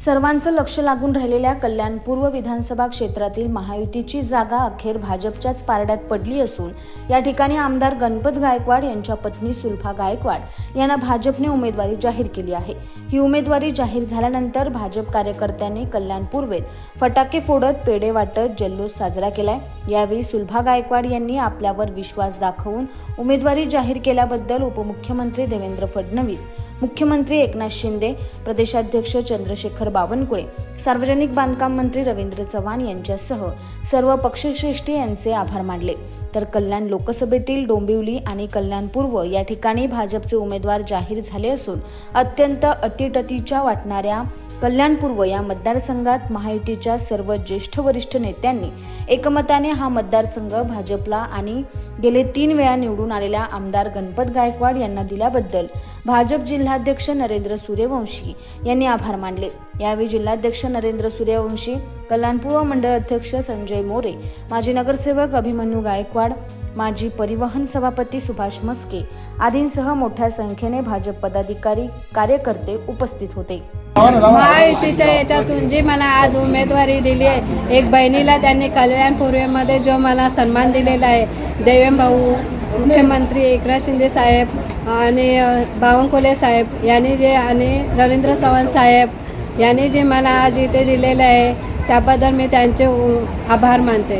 सर्वांचं लक्ष लागून राहिलेल्या कल्याण पूर्व विधानसभा क्षेत्रातील महायुतीची जागा अखेर भाजपच्याच पारड्यात पडली असून या ठिकाणी आमदार गणपत गायकवाड यांच्या पत्नी सुल्फा गायकवाड यांना भाजपने उमेदवारी जाहीर केली आहे. ही उमेदवारी जाहीर झाल्यानंतर भाजप कार्यकर्त्यांनी कल्याण पूर्वेत फटाके फोडत पेढे वाटत जल्लोष साजरा केलाय. यावेळी सुलभा गायकवाड यांनी आपल्यावर विश्वास दाखवून उमेदवारी जाहीर केल्याबद्दल उपमुख्यमंत्री देवेंद्र फडणवीस मुख्यमंत्री एकनाथ शिंदे प्रदेशाध्यक्ष चंद्रशेखर बावनकुळे सार्वजनिक बांधकाम मंत्री रवींद्र चव्हाण यांच्यासह सर्व पक्षश्रेष्ठी यांचे आभार मानले. तर कल्याण लोकसभेतील डोंबिवली आणि कल्याण पूर्व या ठिकाणी भाजपचे उमेदवार जाहीर झाले असून अत्यंत अटीटटीच्या वाटणाऱ्या कल्याण पूर्व या मतदारसंघात महायुतीच्या सर्व ज्येष्ठ वरिष्ठ नेत्यांनी एकमताने हा मतदारसंघ भाजपला आणि गेले तीन वेळा निवडून आलेल्या आमदार गणपत गायकवाड यांना दिल्याबद्दल भाजप जिल्हाध्यक्ष नरेंद्र सूर्यवंशी यांनी आभार मानले. यावेळी जिल्हाध्यक्ष नरेंद्र सूर्यवंशी कल्याणपूर्व मंडळ अध्यक्ष संजय मोरे माजी नगरसेवक अभिमन्यू गायकवाड माजी परिवहन सभापती सुभाष मस्के आदींसह मोठ्या संख्येने भाजप पदाधिकारी कार्यकर्ते उपस्थित होते. महायुतीच्या याच्यातून जी मला आज उमेदवारी दिली आहे एक बहिणीला त्यांनी कल्याण पूर्वेमध्ये जो मला सन्मान दिलेला आहे देवेम भाऊ मुख्यमंत्री एकनाथ शिंदे साहेब आणि बावनकुले साहेब यांनी जे आणि रवींद्र चव्हाण साहेब यांनी जे मला आज इथे दिलेलं आहे त्याबद्दल मी त्यांचे आभार मानते.